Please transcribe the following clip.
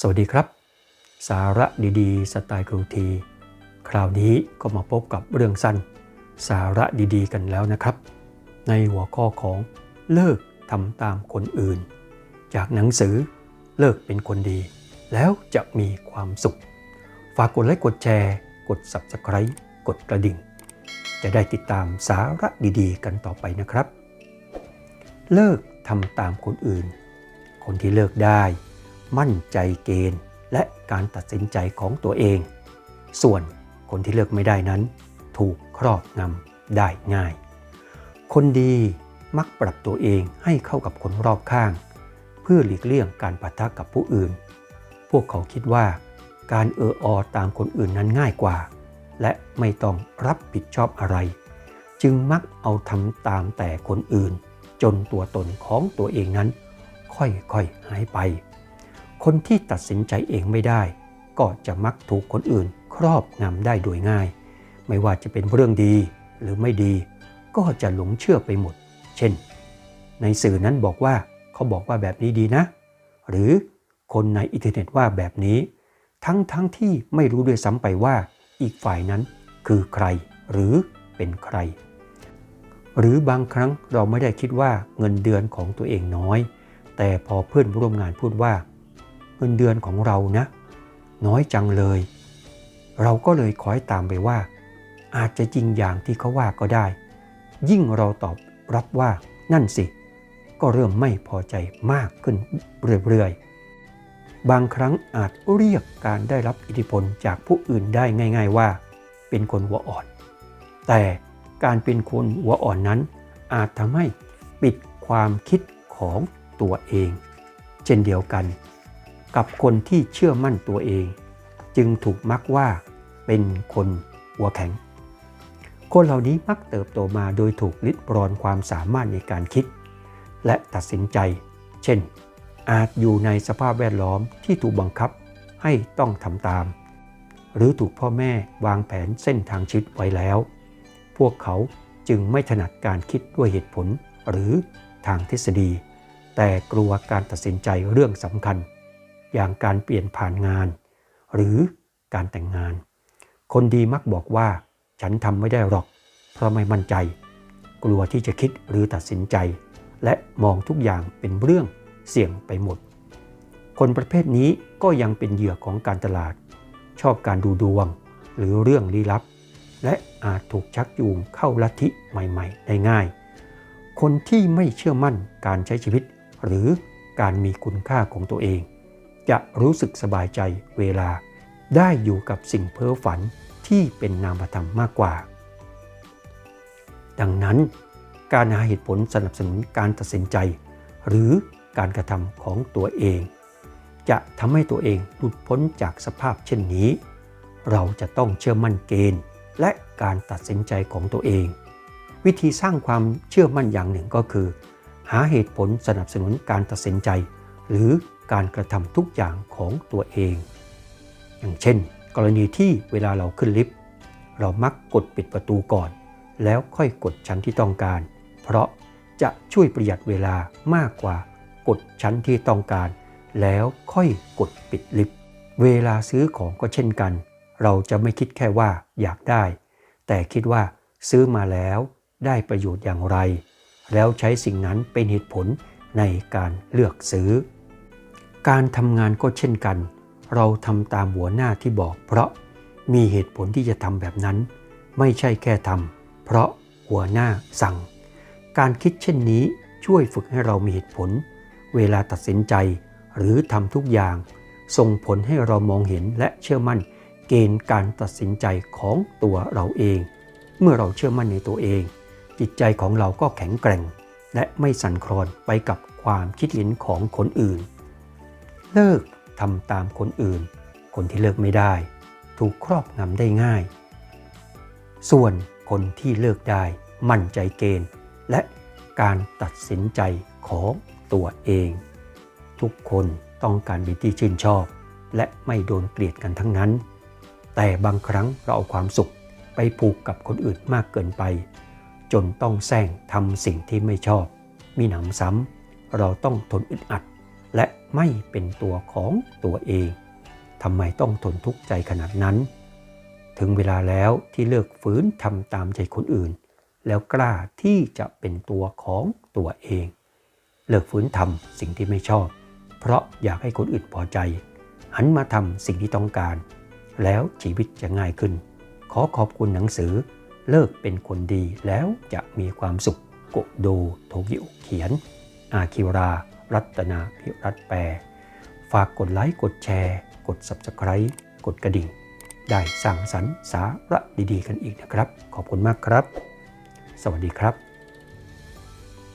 สวัสดีครับ สาระดีๆ สไตล์ครูที คราวนี้ก็มาพบกับเรื่องสั้น สาระดีๆ กันแล้วนะครับ ในหัวข้อของเลิกทำตามคนอื่น จากหนังสือเลิกเป็นคนดี แล้วจะมีความสุข ฝากกดไลค์กดแชร์ กด Subscribe กดกระดิ่ง จะได้ติดตามสาระดีๆ กันต่อไปนะครับ เลิกทำตามคนอื่น คนที่เลิกได้ มั่นใจเกณฑ์ และการตัดสินใจของตัวเอง ส่วนคนที่เลิกไม่ได้นั้น ถูกครอบงำได้ง่าย คนดีมักปรับตัวเองให้เข้ากับคนรอบข้าง เพื่อหลีกเลี่ยงการปะทะกับผู้อื่น พวกเขาคิดว่า การเอออตามคนอื่นนั้นง่ายกว่า และไม่ต้องรับผิดชอบอะไร จึงมักเอาทำตามแต่คนอื่น จนตัวตนของตัวเองนั้น ค่อยๆหายไป คนที่ตัดสินใจเองไม่ได้ ก็จะมักถูกคนอื่นครอบงำได้โดยง่าย ไม่ว่าจะเป็นเรื่องดีหรือไม่ดี ก็จะหลงเชื่อไปหมด เช่น ในสื่อนั้นบอกว่าเขาบอกว่าแบบนี้ดีนะ หรือคนในอินเทอร์เน็ตว่าแบบนี้ ทั้งทั้งที่ไม่รู้ด้วยซ้ำไปว่าอีกฝ่ายนั้นคือใครหรือเป็นใคร หรือบางครั้งเราไม่ได้คิดว่าเงินเดือนของตัวเองน้อย แต่พอเพื่อนร่วมงานพูดว่า เงินเดือนของเรานะ น้อยจังเลย เราก็เลยคอยตามไปว่า อาจจะจริงอย่างที่เขาว่าก็ได้ ยิ่งเราตอบรับว่านั่นสิ ก็เริ่มไม่พอใจมากขึ้นเรื่อยๆ บางครั้งอาจเรียกการได้รับอิทธิพลจากผู้อื่นได้ง่าย ๆว่า เป็นคนหัวอ่อน แต่การเป็นคนหัวอ่อนนั้น อาจทำให้ปิดความคิดของตัวเอง เช่นเดียวกัน กับคนที่เชื่อมั่นตัวเอง จึงถูกมักว่าเป็นคนหัวแข็ง คนเหล่านี้มักเติบโตมาโดยถูกลิดรอนความสามารถในการคิด และตัดสินใจ เช่น อาจอยู่ในสภาพแวดล้อมที่ถูกบังคับให้ต้องทำตาม หรือถูกพ่อแม่วางแผนเส้นทางชีวิตไว้แล้ว พวกเขาจึงไม่ถนัดการคิดด้วยเหตุผลหรือทางทฤษฎี แต่กลัวการตัดสินใจเรื่องสำคัญ อย่างการเปลี่ยนผ่านงาน หรือการแต่งงาน คนดีมักบอกว่า ฉันทำไม่ได้หรอก เพราะไม่มั่นใจ กลัวที่จะคิดหรือตัดสินใจ และมองทุกอย่างเป็นเรื่องเสี่ยงไปหมด คนประเภทนี้ก็ยังเป็นเหยื่อของการตลาด ชอบการดูดวง หรือเรื่องลี้ลับ และอาจถูกชักจูงเข้าลัทธิใหม่ ๆ ได้ง่าย คนที่ไม่เชื่อมั่นการใช้ชีวิต หรือการมีคุณค่าของตัวเอง จะรู้สึกสบายใจเวลาได้อยู่กับสิ่งเพ้อฝันที่เป็นนามธรรมมากกว่า ดังนั้น การหาเหตุผลสนับสนุนการตัดสินใจ หรือการกระทำของตัวเอง จะทำให้ตัวเองหลุดพ้นจากสภาพเช่นนี้ เราจะต้องเชื่อมั่นเกณฑ์ และการตัดสินใจของตัวเอง วิธีสร้างความเชื่อมั่นอย่างหนึ่งก็คือ หาเหตุผลสนับสนุนการตัดสินใจ หรือ การกระทำทุกอย่างของตัวเอง อย่างเช่น กรณีที่เวลาเราขึ้นลิฟต์เรามักกดปิดประตูก่อน แล้วค่อยกดชั้นที่ต้องการ เพราะจะช่วยประหยัดเวลามากกว่ากดชั้นที่ต้องการ แล้วค่อยกดปิดลิฟต์เวลาซื้อของก็เช่นกัน เราจะไม่คิดแค่ว่าอยากได้ แต่คิดว่าซื้อมาแล้วได้ประโยชน์อย่างไร แล้วใช้สิ่งนั้นเป็นเหตุผลในการเลือกซื้อ การทำงานก็เช่นกัน เราทำตามหัวหน้าที่บอก เพราะมีเหตุผลที่จะทำแบบนั้น ไม่ใช่แค่ทำเพราะหัวหน้าสั่ง การคิดเช่นนี้ช่วยฝึกให้เรามีเหตุผล เวลาตัดสินใจ หรือทำทุกอย่าง ส่งผลให้เรามองเห็นและเชื่อมั่น เกณฑ์การตัดสินใจของตัวเราเอง เมื่อเราเชื่อมั่นในตัวเอง จิตใจของเราก็แข็งแกร่ง และไม่สั่นคลอนไปกับความคิดเห็นของคนอื่น เลิกทำตามคนอื่น คนที่เลิกไม่ได้ ถูกครอบงำได้ง่าย ส่วนคนที่เลิกได้มั่นใจเกณฑ์ และการตัดสินใจของตัวเอง ทุกคนต้องการมีที่ชื่นชอบ และไม่โดนเกลียดกันทั้งนั้น แต่บางครั้งเราเอาความสุขไปผูกกับคนอื่นมากเกินไป จนต้องแซงทำสิ่งที่ไม่ชอบ มีหนำซ้ำเราต้องทนอึดอัด และไม่เป็นตัวของตัวเองทำไมต้องทนทุกข์ใจขนาดนั้น ถึงเวลาแล้วที่เลิกฝืนทำตามใจคนอื่น แล้วกล้าที่จะเป็นตัวของตัวเอง เลิกฝืนทำสิ่งที่ไม่ชอบ เพราะอยากให้คนอื่นพอใจ หันมาทำสิ่งที่ต้องการ แล้วชีวิตจะง่ายขึ้น ขอขอบคุณหนังสือ เลิกเป็นคนดีแล้วจะมีความสุขโกโดโทกิโอเขียน อาคิรา รัตนาพิรัตแปร ฝากกดไลค์กดแชร์ กด Subscribe กดกระดิ่ง ได้สั่งสรรสาระดีๆ กันอีกนะครับ ขอบคุณมากครับ สวัสดีครับ